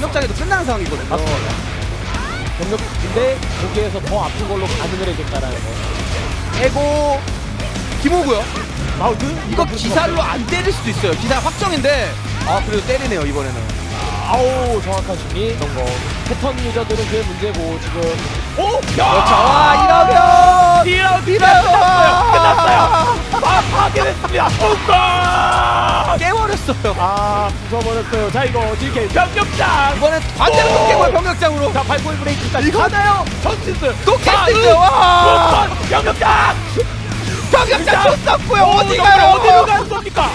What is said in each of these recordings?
병력장에도 끝나는 상황이거든요. 맞습니다. 병력인데 거기에서 더 아픈 걸로 반응을 해줬다라는 거. 에고 김호구요. 마우드 이거 기살로 안 때릴 수도 있어요. 기살 확정인데 아 그래도 때리네요 이번에는. 아우 정확한 심리 이런 거. 패턴 유저들은 그게 문제고 지금. 오! 그렇죠. 와 이러면 2라운드 이러면. 끝났어요. 아 파괴됐습니다. 오빠! 깨버렸어요. 아 부숴버렸어요. 자 이거 DK 병력장. 이번엔 반대로 또 깨고요 병력장으로. 자 발코이 브레이크까지 이거- 가나요? 전진스. 또 깼어요. 와. 병력장. 병력장 줬었고요. 어디 어, 가요? 어디로 가는 겁니까?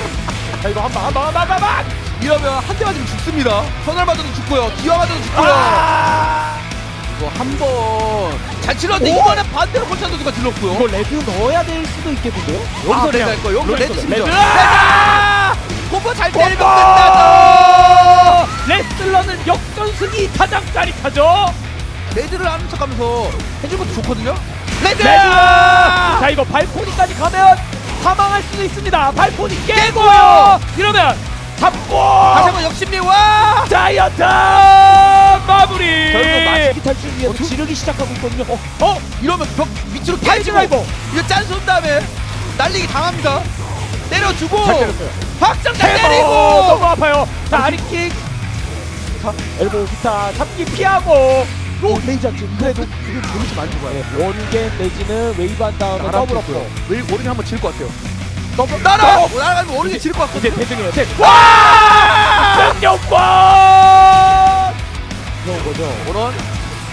자 이거 한방 한방 한방 한방. 이러면 한 대 맞으면 죽습니다. 선을 맞아도 죽고요. 기와 맞아도 죽고요. 아! 이거 한번잘 찔렀는데 오! 이번엔 반대로 콘찬 선수가 질렀고요. 이거 레드 넣어야 될 수도 있겠는데요? 여기서 레드 할 거예요. 여기서 레드 레드. 콤보 잘 때리면! 끝나죠. 레슬러는 역전승이 가장 짜릿하죠. 레드를 하는 척하면서 해준 것도 좋거든요. 레드! 레드. 자 이거 발코니까지 가면 사망할 수도 있습니다. 발코니 깨고요. 이러면 잡고 다시 한번 역심리 와! 자이언트 마무리. 결국 마치기 탈출 위해서 어, 두- 지르기 시작하고 있거든요. 어, 어? 이러면 벽 밑으로 깨지고 라이버. 이거 짠 쏜 다음에 날리기 당합니다. 때려주고 잘 때렸어요. 대박! 때리고 너무 아파요. 자 아리킥. 자 엘보 기타 잡기 피하고. 로 레이저 지금 그래도 이게 데미지 많이 죽어요. 원겐 내지는 웨이브 한 다음에 더블 업고 왜 오른이 한번 질 것 같아요. 더블 따라! 날아가면 오른이 질것 이제 같거든요. 대승이에요. 대. 와! 승격권. 거죠. 오른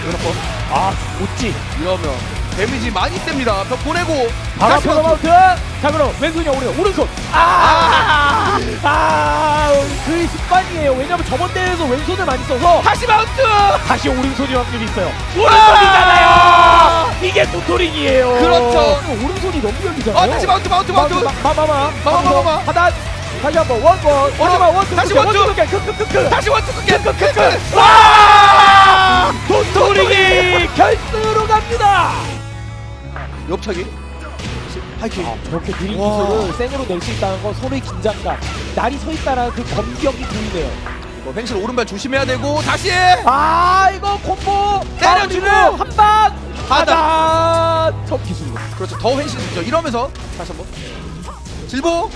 이렇게 아 못지. 이러면 데미지 많이 셉니다. 벽 보내고 바로 다시 한번 마우트. 자 그럼 왼손이 오른 오른손. 아! 아! 그 습관이에요. 왜냐면 저번 대회에서 왼손을 많이 써서 다시 마운트! 다시 오른손이 확률이 있어요. 오른손이잖아요. 이게 도토링이에요. 그렇죠. 오른손이 너무 열리잖아요. 어 다시 마운트 마운트 마운트 마마마 마마마마. 하단 다시 한번 원원 원원 원투 다시 원투. 크크크크 다시 원투 끝게 끝와 갑니다. 옆차기? 하이킥 아, 저렇게 느린 와. 기술을 센으로 낼 수 있다는 건 서로의 긴장감. 날이 서 있다라는 그 검격이 보이네요. 뭐 펜실 오른발 조심해야 되고 다시! 아 이거 콤보! 때려주고. 한방 하단. 첫 기술로 그렇죠. 더 펜실이죠. 이러면서 다시 한번. 질보!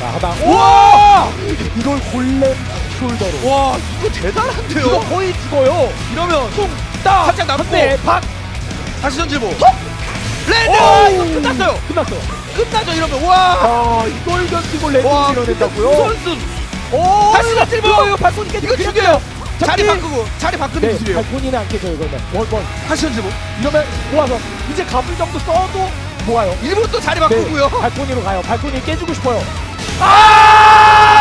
자 하단 우와! 이걸 골렘 숄더로. 와 이거 이거 대단한데요? 거의 죽어요. 이러면 딱! 살짝 남고. 한대 박 다시 전질보 레드! 오! 이거 끝났어요. 끝났어요. 끝나죠 이러면. 와! 아 이걸 견디고 레드 와, 밀어낸다고요? 선수. 오! 다시 전질보 이거 발코니 깨지고 이거 죽여요. 자리 잡기. 바꾸고 자리 바꾸는 네 기술이에요. 발코니는 안 깨져요 이거는. 원원. 다시 전질보 이러면 모아서 이제 가불 정도 써도 모아요. 일부러 또 자리 네 바꾸고요. 발코니로 가요. 발코니 깨주고 싶어요. 아